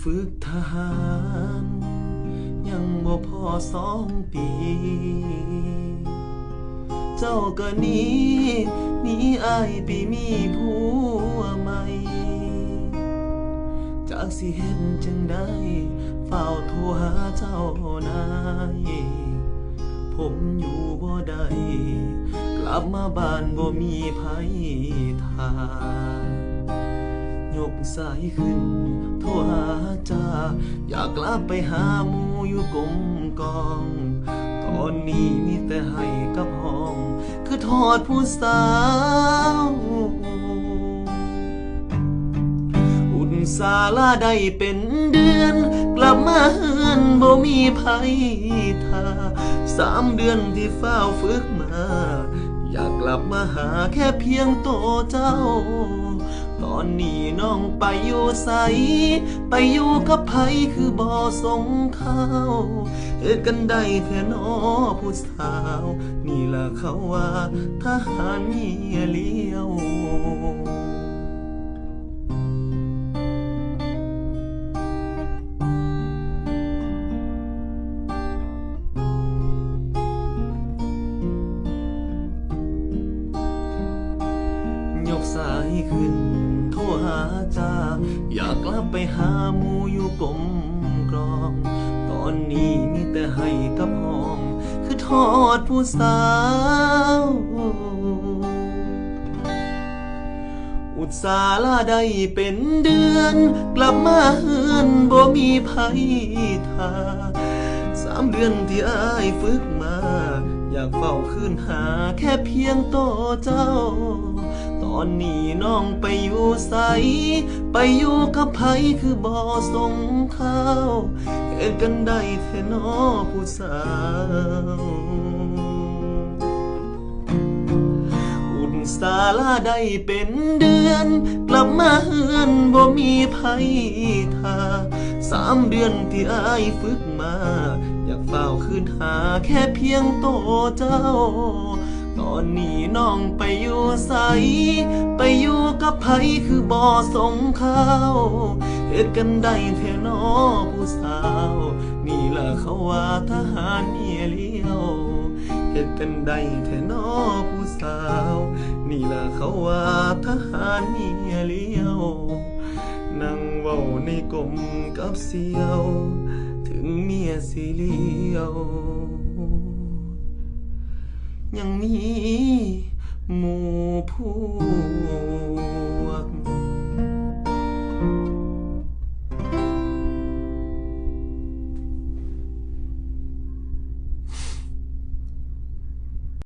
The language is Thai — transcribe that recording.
ฝึกทหาร ยังบ่พอสองปี เจ้าก็หนีหนีอายไปมีผัวใหม่จากสิเห็นจังได้เฝ้าโทรหาเจ้านาย ผมอยู่บ่ได้กลับมาบ้านบ่มีไผทายกสายขึ้น โทรหาจ้า อยากกลับไปหาหมูอยู่กลมกอง ตอนนี้มีแต่ให้กับห้อง คือทอดผู้สาวอุ่นสาลาได้เป็นเดือน กลับมาเฮื ภัยทาสามเดือนที่เฝ้าฝึกมา อยากกลับมาหาแค่เพียงโตเจ้า ตอนนี้น้องไปอยู่ใส ไปอยู่กับไผคือบ่อส่งข้าวเฮ็ดกันได้แค่นอผู้สาว นี่ล่ะเขาว่าทหารเมียเลี้ยว สายขึ้น โทรหาจ้า อยากกลับไปหาหมูอยู่กลมกรอง ตอนนี้มีแต่ให้กับห้อง คือทอดผู้สาว อุตสาลาได้เป็นเดือน กลับมาเฮือนบ่มีภัยทาสามเดือนที่อายฝึกมา อยากเฝ้าคืนหาแค่เพียงโตเจ้า อนนี้น้องไปอยู่ใส ไปอยู่กับไผคือบ่สงข้าวเห็นกันได้แท้นอผู้สาวอุ่นสาลาได้เป็นเดือน กลับมาเฮือนบ่มีภัยทาสามเดือนที่อายฝึกมา อยากเฝ้าคืนหาแค่เพียงโตเจ้า ตอนนี้น้องไปอยู่ใส ไปอยู่กับไผคือบ่ส่งข้าวเฮ็ดกันได้แท้นอผู้สาว นี่ล่ะเขาว่าทหารเมียเลี้ยวเฮ็ดกันได้แท้นอผู้สาว นี่ล่ะเขาว่าทหารเมียเลี้ยวนั่งเว้าในกลมกับเสียว ถึงเมียสิเลี้ยว ยังมีหมู่ผู้